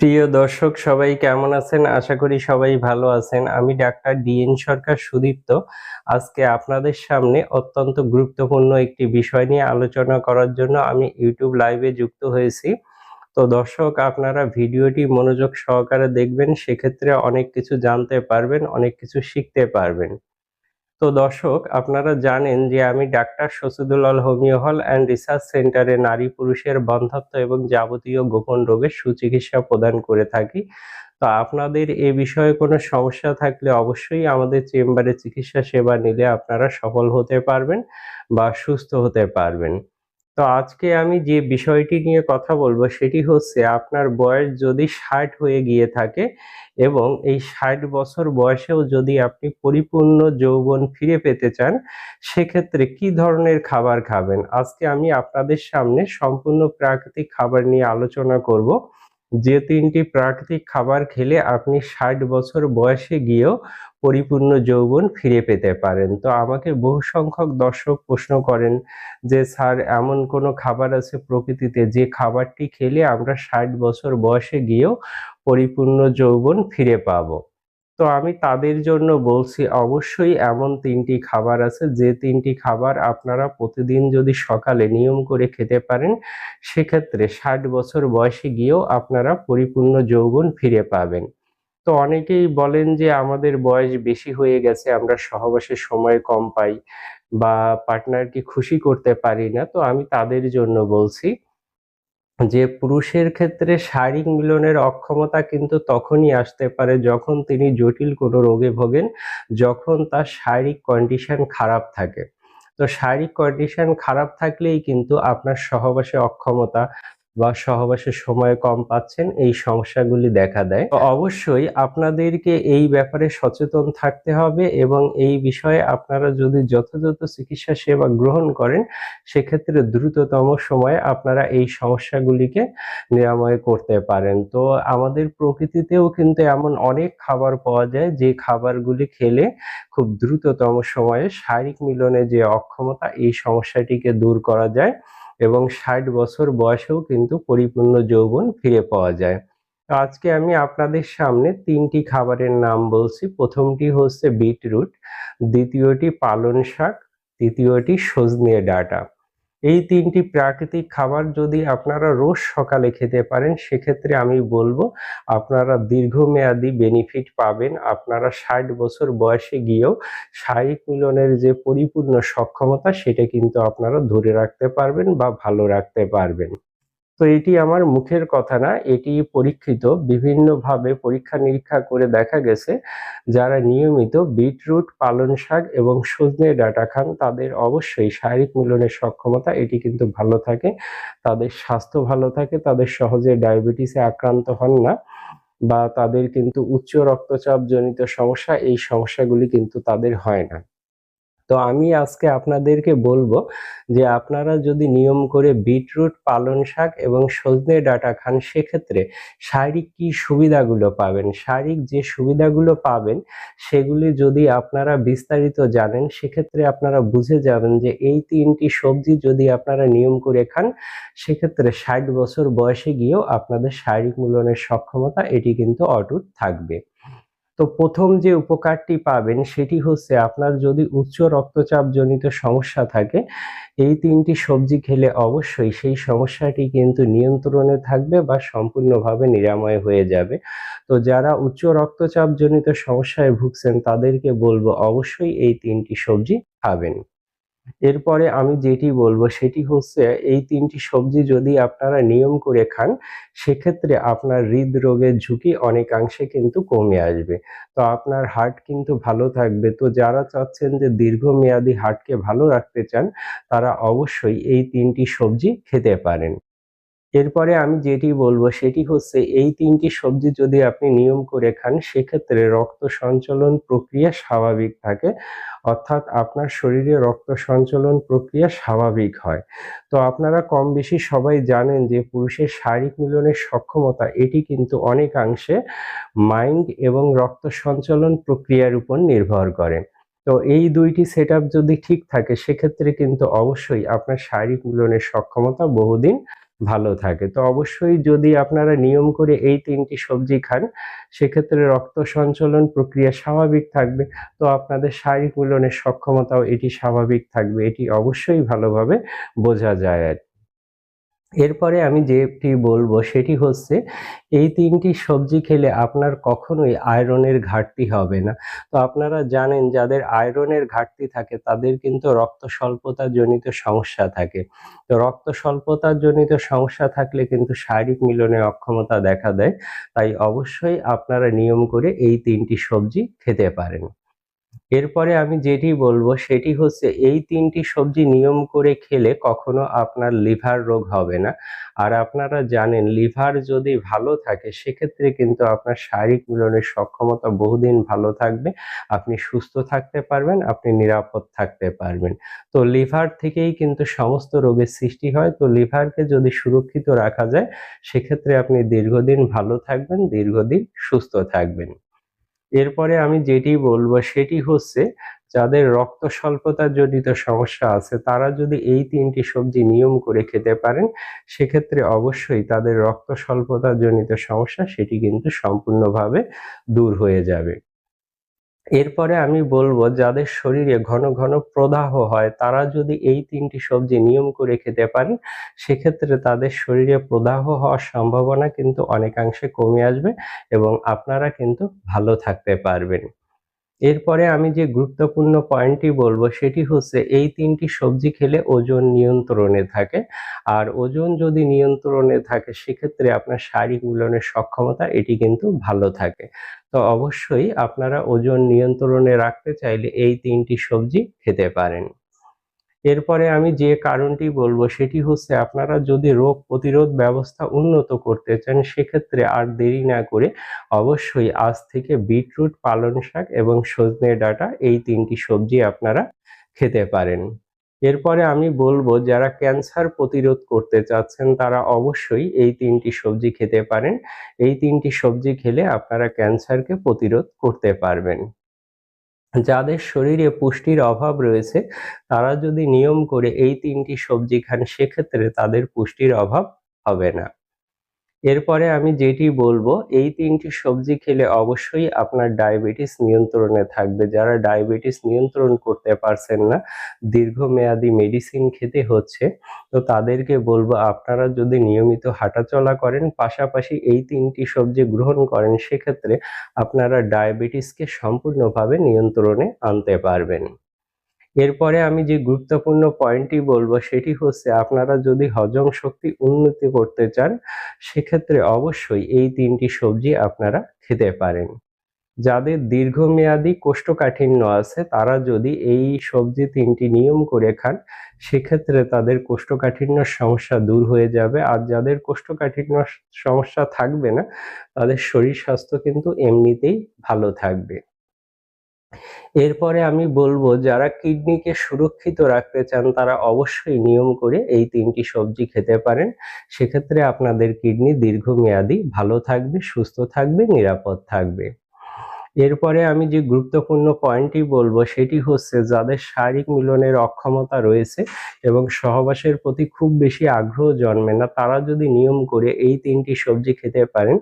প্রিয় দর্শক, সবাই কেমন আছেন? আশা করি সবাই ভালো আছেন। আমি ডাক্তার ডিএন সরকার সুদীপ্ত। আজকে আপনাদের সামনে অত্যন্ত গুরুত্বপূর্ণ একটি বিষয় নিয়ে আলোচনা করার জন্য আমি ইউটিউব লাইভে যুক্ত হয়েছি। তো দর্শক, আপনারা ভিডিওটি মনোযোগ সহকারে দেখবেন, সেক্ষেত্রে অনেক কিছু জানতে পারবেন, অনেক কিছু শিখতে পারবেন। তো দর্শক, আপনারা জানেন যে আমি doctor Shachidulal homoeo hall and research সেন্টারে নারী পুরুষের বন্ধত্ব এবং যাবতীয় গোপন রোগের সুচিকিৎসা প্রদান করে থাকি। তো আপনাদের এ বিষয়ে কোনো সমস্যা থাকলে অবশ্যই আমাদের চেম্বারে চিকিৎসা সেবা নিলে আপনারা সফল হতে পারবেন বা সুস্থ হতে পারবেন। তো আজকে আমি যে বিষয়টি নিয়ে কথা বলব সেটি হচ্ছে আপনার বয়স যদি ষাট হয়ে গিয়ে থাকে এবং এই ষাট বছর বয়সেও যদি আপনি পরিপূর্ণ যৌবন ফিরে পেতে চান, সেক্ষেত্রে কি ধরনের খাবার খাবেন? আজকে আমি আপনাদের সামনে সম্পূর্ণ প্রাকৃতিক খাবার নিয়ে আলোচনা করব। যে তিনটি প্রাকৃতিক খাবার খেলে আপনি ষাট বছর বয়সে গিয়েও পরিপূর্ণ যৌবন ফিরে পেতে পারেন। তো আমাকে বহু সংখ্যক দর্শক প্রশ্ন করেন যে, স্যার, এমন কোনো খাবার আছে প্রকৃতিতে যে খাবারটি খেলে আমরা ষাট বছর বয়সে গিয়েও পরিপূর্ণ যৌবন ফিরে পাবো? তো আমি তাদের জন্য বলছি, অবশ্যই এমন তিনটি খাবার আছে। যে তিনটি খাবার আপনারা প্রতিদিন যদি সকালে নিয়ম করে খেতে পারেন, সেক্ষেত্রে ষাট বছর বয়সে গিয়েও আপনারা পরিপূর্ণ যৌবন ফিরে পাবেন। তো অনেকেই বলেন যে, আমাদের বয়স বেশি হয়ে গেছে, আমরা সহবাসের সময় কম পাই বা পার্টনারকে খুশি করতে পারি না। তো আমি তাদের জন্য বলছি যে পুরুষের ক্ষেত্রে শারীরিক মিলনের অক্ষমতা কিন্তু তখনই আসতে পারে যখন তিনি জটিল কোনো রোগে ভোগেন, যখন তার শারীরিক কন্ডিশন খারাপ থাকে। তো শারীরিক কন্ডিশন খারাপ থাকলেই কিন্তু আপনার সহবাসে অক্ষমতা বা সহবাসের সময় কম পাচ্ছেন, এই সমস্যাগুলি দেখা দেয়। অবশ্যই আপনাদেরকে এই ব্যাপারে সচেতন থাকতে হবে এবং এই বিষয়ে আপনারা যদি যথাযথ চিকিৎসা সেবা গ্রহণ করেন, সেক্ষেত্রে দ্রুততম সময়ে আপনারা এই সমস্যাগুলিকে নিরাময় করতে পারেন। তো আমাদের প্রকৃতিতেও কিন্তু এমন অনেক খাবার পাওয়া যায়, যে খাবারগুলি খেলে খুব দ্রুততম সময়ে শারীরিক মিলনে যে অক্ষমতা, এই সমস্যাটিকে দূর করা যায়। এবং ষাট বছর বয়সেও কিন্তু পরিপূর্ণ যৌবন ফিরে পাওয়া যায়। আজকে আমি আপনাদের সামনে তিনটি খাবারের নাম বলছি। প্রথমটি হচ্ছে বিটরুট, দ্বিতীয়টি পালন শাক, তৃতীয়টি সজনে ডাটা। এই তিনটি প্রাকৃতিক খাবার যদি আপনারা রোজ সকালে খেতে পারেন, সেক্ষেত্রে আমি বলব আপনারা দীর্ঘমেয়াদী বেনিফিট পাবেন। আপনারা ষাট বছর বয়সে গিয়েও শারীরিক মিলনের যে পরিপূর্ণ সক্ষমতা, সেটা কিন্তু আপনারা ধরে রাখতে পারবেন বা ভালো রাখতে পারবেন। তো এটি আমার মুখের কথা না, এটি পরীক্ষিত, বিভিন্নভাবে পরীক্ষা নিরীক্ষা করে দেখা গেছে যারা নিয়মিত বিটরুট পালন শাক এবং সজনে ডাটা খান, তাদের অবশ্যই শারীরিক মিলনের সক্ষমতা, এটি কিন্তু ভালো থাকে। তাদের স্বাস্থ্য ভালো থাকে, তাদের সহজে ডায়াবেটিসে আক্রান্ত হন না বা তাদের কিন্তু উচ্চ রক্তচাপ জনিত সমস্যা, এই সমস্যাগুলি কিন্তু তাদের হয় না। তো আমি আজকে আপনাদেরকে বলব যে আপনারা যদি নিয়ম করে বিটরুট পালন শাক এবং সজনে ডাটা খান, সেক্ষেত্রে শারীরিক কি সুবিধাগুলো পাবেন? শারীরিক যে সুবিধাগুলো পাবেন, সেগুলি যদি আপনারা বিস্তারিত জানেন, সেক্ষেত্রে আপনারা বুঝে যাবেন যে এই তিনটি সবজি যদি আপনারা নিয়ম করে খান, সেক্ষেত্রে ষাট বছর বয়সে গিয়েও আপনাদের শারীরিক মূলনের সক্ষমতা, এটি কিন্তু অটুট থাকবে। তো প্রথম যে উপকারটি পাবেন সেটি হচ্ছে আপনার যদি উচ্চ রক্তচাপ জনিত সমস্যা থাকে, এই তিনটি সবজি খেলে অবশ্যই সেই সমস্যাটি কিন্তু নিয়ন্ত্রণে থাকবে বা সম্পূর্ণভাবে নিরাময় হয়ে যাবে। তো যারা উচ্চ রক্তচাপ জনিত সমস্যায় ভুগছেন তাদেরকে বলব অবশ্যই এই তিনটি সবজি খাবেন। এরপরে আমি যেটি বলব সেটি হচ্ছে এই তিনটি সবজি যদি আপনারা নিয়ম করে খান, সেক্ষেত্রে আপনার হৃদরোগের ঝুঁকি অনেকাংশে কিন্তু কমে আসবে। তো আপনার হার্ট কিন্তু ভালো থাকবে। তো যারা চাচ্ছেন যে দীর্ঘমেয়াদী হার্টকে ভালো রাখতে চান, তারা অবশ্যই এই তিনটি সবজি খেতে পারেন। এরপরে আমি যেটি বলব সেটি হচ্ছে এই তিনটি সবজি যদি আপনি নিয়ম করে খান, সেক্ষেত্রে রক্ত সঞ্চালন প্রক্রিয়া স্বাভাবিক থাকে। অর্থাৎ আপনার শরীরে রক্ত সঞ্চালন প্রক্রিয়া স্বাভাবিক হয়। তো আপনারা কম বেশি সবাই জানেন যে পুরুষের শারীরিক মিলনের সক্ষমতা, এটি কিন্তু অনেকাংশে মাইন্ড এবং রক্ত সঞ্চালন প্রক্রিয়ার উপর নির্ভর করে। তো এই দুইটি সেট যদি ঠিক থাকে, সেক্ষেত্রে কিন্তু অবশ্যই আপনার শারীরিক মিলনের সক্ষমতা বহুদিন ভালো থাকে। তো অবশ্যই যদি আপনারা নিয়ম করে এই তিনটি সবজি খান, সেক্ষেত্রে রক্ত সঞ্চালন প্রক্রিয়া স্বাভাবিক থাকবে। তো আপনাদের শারীরিক মিলনের সক্ষমতাও এটি স্বাভাবিক থাকবে। এটি অবশ্যই ভালোভাবে বোঝা যায় আর। এরপরে আমি যেটি বলব সেটি হচ্ছে, এই তিনটি সবজি খেলে আপনার কখনোই আয়রনের ঘাটতি হবে না। তো আপনারা জানেন, যাদের আয়রনের ঘাটতি থাকে, তাদের কিন্তু রক্ত স্বল্পতা জনিত সমস্যা থাকে। তো রক্ত স্বল্পতা জনিত সমস্যা থাকলে কিন্তু শারীরিক মিলনের অক্ষমতা দেখা দেয়। তাই অবশ্যই আপনারা নিয়ম করে এই তিনটি সবজি খেতে পারেন। এরপরে আমি যেটি বলব সেটি হচ্ছে এই তিনটি সবজি নিয়ম করে খেলে কখনো আপনার লিভার রোগ হবে না। আর আপনারা জানেন লিভার যদি ভালো থাকে সেক্ষেত্রে কিন্তু আপনার শারীরিক মিলনের সক্ষমতা বহুদিন ভালো থাকবে। আপনি সুস্থ থাকতে পারবেন, আপনি নিরাপদ থাকতে পারবেন। তো লিভার থেকেই কিন্তু সমস্ত রোগের সৃষ্টি হয়। তো লিভারকে যদি সুরক্ষিত রাখা যায়, সেক্ষেত্রে আপনি দীর্ঘদিন ভালো থাকবেন, দীর্ঘদিন সুস্থ থাকবেন। এরপরে আমি যেটি বলব সেটি হচ্ছে, যাদের রক্ত স্বল্পতা জনিত সমস্যা আছে, তারা যদি এই তিনটি সবজি নিয়ম করে খেতে পারেন, সেক্ষেত্রে অবশ্যই তাদের রক্ত স্বল্পতা জনিত সমস্যা সেটি কিন্তু সম্পূর্ণভাবে দূর হয়ে যাবে। এরপরে আমি বলব, যাদের শরীরে ঘন ঘন প্রদাহ হয়, তারা যদি এই তিনটি সবজি নিয়ম করে খেতে পারেন, সেক্ষেত্রে তাদের শরীরে প্রদাহ হওয়ার সম্ভাবনা কিন্তু অনেকাংশে কমে আসবে এবং আপনারা কিন্তু ভালো থাকতে পারবেন। এরপরে আমি যে গুরুত্বপূর্ণ পয়েন্টটি বলব সেটি হচ্ছে এই তিনটি সবজি খেলে ওজন নিয়ন্ত্রণে থাকে। আর ওজন যদি নিয়ন্ত্রণে থাকে, সেক্ষেত্রে আপনার শারীরিক মূলনের সক্ষমতা এটি কিন্তু ভালো থাকে। তো অবশ্যই আপনারা ওজন নিয়ন্ত্রণে রাখতে চাইলে এই তিনটি সবজি খেতে পারেন। এরপরে আমি যে কারণটি বলব সেটি হচ্ছে আপনারা যদি রোগ প্রতিরোধ ব্যবস্থা উন্নত করতে চান, সেক্ষেত্রে আর দেরি না করে অবশ্যই আজ থেকে বিটরুট পালং শাক এবং সজনে ডাটা এই তিনটি সবজি আপনারা খেতে পারেন। এরপরে আমি বলব যারা ক্যান্সার প্রতিরোধ করতে চাচ্ছেন, তারা অবশ্যই এই তিনটি সবজি খেতে পারেন। এই তিনটি সবজি খেলে আপনারা ক্যান্সারকে প্রতিরোধ করতে পারবেন। যাদের শরীরে পুষ্টির অভাব রয়েছে, তারা যদি নিয়ম করে এই তিনটি সবজি খান, সেক্ষেত্রে তাদের পুষ্টির অভাব হবে না। এরপরে আমি যেটি বলব, এই তিনটি সবজি খেলে অবশ্যই আপনার ডায়াবেটিস নিয়ন্ত্রণে থাকবে। যারা ডায়াবেটিস নিয়ন্ত্রণ করতে পারছেন না, দীর্ঘমেয়াদী মেডিসিন খেতে হচ্ছে, তো তাদেরকে বলব আপনারা যদি নিয়মিত হাঁটাচলা করেন, পাশাপাশি এই তিনটি সবজি গ্রহণ করেন, সেক্ষেত্রে আপনারা ডায়াবেটিসকে সম্পূর্ণভাবে নিয়ন্ত্রণে আনতে পারবেন। এরপরে আমি যে গুরুত্বপূর্ণ পয়েন্টটি বলব, সেটি হচ্ছে আপনারা যদি হজম শক্তি উন্নতি করতে চান, সেক্ষেত্রে অবশ্যই এই তিনটি সবজি আপনারা খেতে পারেন। যাদের দীর্ঘমেয়াদী কোষ্ঠকাঠিন্য আছে, তারা যদি এই সবজি তিনটি নিয়ম করে খান, সেক্ষেত্রে তাদের কোষ্ঠকাঠিন্য সমস্যা দূর হয়ে যাবে। আর যাদের কোষ্ঠকাঠিন্য সমস্যা থাকবে না, তাদের শরীর স্বাস্থ্য কিন্তু এমনিতেই ভালো থাকবে। এরপরে আমি বলব, যারা কিডনিকে সুরক্ষিত রাখতে চান, তারা অবশ্যই নিয়ম করে এই তিনটি সবজি খেতে পারেন। সেক্ষেত্রে আপনাদের কিডনি দীর্ঘমেয়াদী। ভালো থাকবে, সুস্থ থাকবে, নিরাপদ থাকবে। এরপরে আমি যে গুরুত্বপূর্ণ পয়েন্টটি বলব, সেটি হচ্ছে যাদের শারীরিক মিলনের অক্ষমতা রয়েছে এবং সহবাসের প্রতি খুব বেশি আগ্রহ জন্মে না, তারা যদি নিয়ম করে এই তিনটি সবজি খেতে পারেন,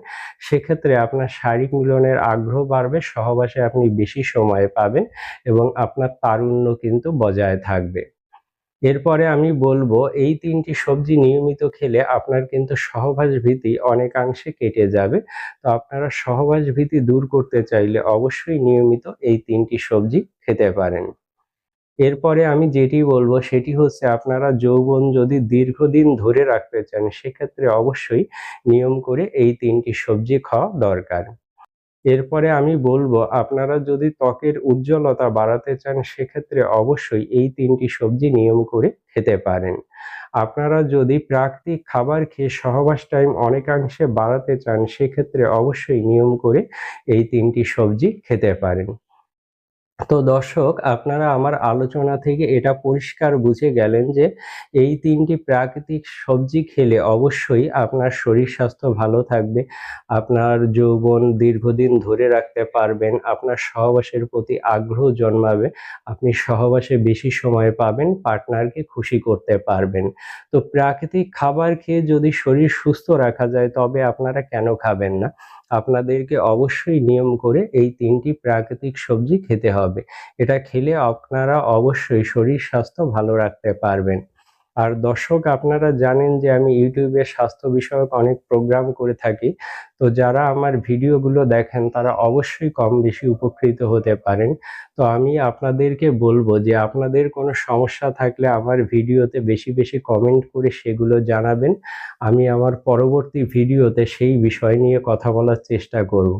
সেক্ষেত্রে আপনার শারীরিক মিলনের আগ্রহ বাড়বে, সহবাসে আপনি বেশি সময় পাবেন এবং আপনার তারুণ্য কিন্তু বজায় থাকবে। এরপরে আমি বলব, এই তিনটি সবজি নিয়মিত খেলে আপনার কিন্তু সহবাস ভীতি অনেকাংশে কেটে যাবে। তো আপনারা সহবাস ভীতি দূর করতে চাইলে অবশ্যই নিয়মিত এই তিনটি সবজি খেতে পারেন। এরপরে আমি যেটি বলব, সেটি হচ্ছে আপনারা যৌবন যদি দীর্ঘদিন ধরে রাখতে চান, সেক্ষেত্রে অবশ্যই নিয়ম করে এই তিনটি সবজি খাওয়া দরকার। এরপরে আমি বলব, আপনারা যদি ত্বকের উজ্জ্বলতা বাড়াতে চান, সেক্ষেত্রে অবশ্যই এই তিনটি সবজি নিয়ম করে খেতে পারেন। আপনারা যদি প্রাকৃতিক খাবার খেয়ে সহবাস টাইম অনেকাংশে বাড়াতে চান, সেক্ষেত্রে অবশ্যই নিয়ম করে এই তিনটি সবজি খেতে পারেন। তো দর্শক, আপনারা আমার আলোচনা থেকে এটা পরিষ্কার বুঝে গেলেন যে এই তিনটি প্রাকৃতিক সবজি খেলে অবশ্যই আপনার শরীর স্বাস্থ্য ভালো থাকবে, আপনার যৌবন দীর্ঘদিন ধরে রাখতে পারবেন, আপনার সহবাসের প্রতি আগ্রহ জন্মাবে, আপনি সহবাসে বেশি সময় পাবেন, পার্টনারকে খুশি করতে পারবেন। তো প্রাকৃতিক খাবার খেয়ে যদি শরীর সুস্থ রাখা যায়, তবে আপনারা কেন খাবেন না? আপনাদেরকে অবশ্যই নিয়ম করে এই তিনটি প্রাকৃতিক সবজি খেতে হবে। এটা খেলে আপনারা অবশ্যই শরীর স্বাস্থ্য ভালো রাখতে পারবেন। আর দর্শক, আপনারা জানেন যে আমি ইউটিউবে স্বাস্থ্য বিষয়ক অনেক প্রোগ্রাম করে থাকি। তো যারা আমার ভিডিওগুলো দেখেন, তারা অবশ্যই কম বেশি উপকৃত হতে পারেন। তো আমি আপনাদেরকে বলব যে আপনাদের কোনো সমস্যা থাকলে আমার ভিডিওতে বেশি বেশি কমেন্ট করে সেগুলো জানাবেন। আমি আমার পরবর্তী ভিডিওতে সেই বিষয় নিয়ে কথা বলার চেষ্টা করব।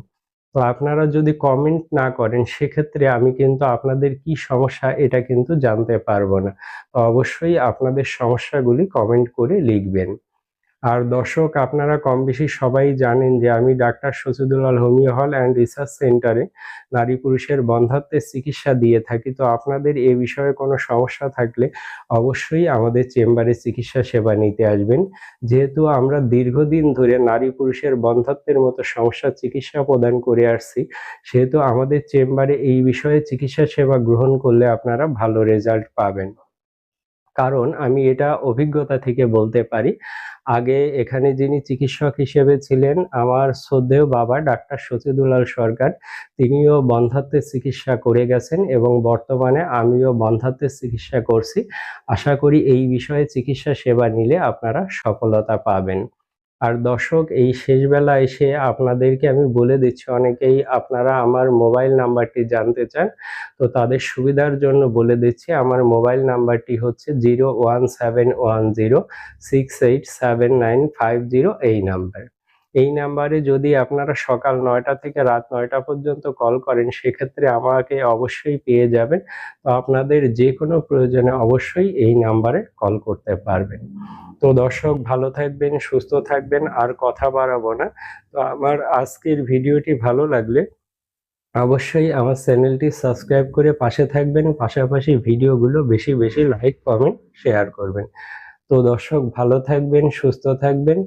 তো আপনারা যদি কমেন্ট না করেন, সেক্ষেত্রে আমি কিন্তু আপনাদের কি সমস্যা এটা কিন্তু জানতে পারব না। তো অবশ্যই আপনাদের সমস্যাগুলি কমেন্ট করে লিখবেন। আর দর্শক, আপনারা কম বেশি সবাই জানেন যে আমি doctor Shachidulal homoeo hall and research সেন্টারে নারী পুরুষের বন্ধাত্বের চিকিৎসা দিয়ে থাকি। তো আপনাদের এ বিষয়ে কোনো সমস্যা থাকলে অবশ্যই আমাদের চেম্বারে চিকিৎসা সেবা নিতে আসবেন। যেহেতু আমরা দীর্ঘদিন ধরে নারী পুরুষের বন্ধাত্বের মতো সমস্যার চিকিৎসা প্রদান করে আসছি, সেহেতু আমাদের চেম্বারে এই বিষয়ে চিকিৎসা সেবা গ্রহণ করলে আপনারা ভালো রেজাল্ট পাবেন। কারণ আমি এটা অভিজ্ঞতা থেকে বলতে পারি আগে এখানে যিনি চিকিৎসক হিসেবে ছিলেন আমার শ্রদ্ধেয় বাবা ডাক্তার সচিদুলাল সরকার, তিনিও বন্ধাত্মের চিকিৎসা করে গেছেন এবং বর্তমানে আমিও বন্ধাত্মের চিকিৎসা করছি। আশা করি এই বিষয়ে চিকিৎসা সেবা নিলে আপনারা সফলতা পাবেন। আর দর্শক, এই শেষবেলা এসে আপনাদেরকে আমি বলে দিচ্ছি, অনেকেই আপনারা আমার মোবাইল নাম্বারটি জানতে চান, তো তাদের সুবিধার জন্য বলে দিচ্ছি, আমার মোবাইল নাম্বারটি হচ্ছে zero one seven one zero six eight seven nine five zero এই নাম্বার। এই নাম্বারে যদি আপনারা সকাল নয়টা থেকে রাত নয়টা পর্যন্ত কল করেন, সেক্ষেত্রে আমাকে অবশ্যই পেয়ে যাবেন। তো আপনাদের যে কোনো প্রয়োজনে অবশ্যই এই নাম্বারে কল করতে পারবেন। তো দর্শক, ভালো থাকবেন, সুস্থ থাকবেন, আর কথা বাড়াবো না। তো আমার আজকের ভিডিওটি ভালো লাগলে অবশ্যই আমার চ্যানেলটি সাবস্ক্রাইব করে পাশে থাকবেন। পাশাপাশি ভিডিওগুলো বেশি বেশি লাইক, কমেন্ট, শেয়ার করবেন। তো দর্শক, ভালো থাকবেন, সুস্থ থাকবেন।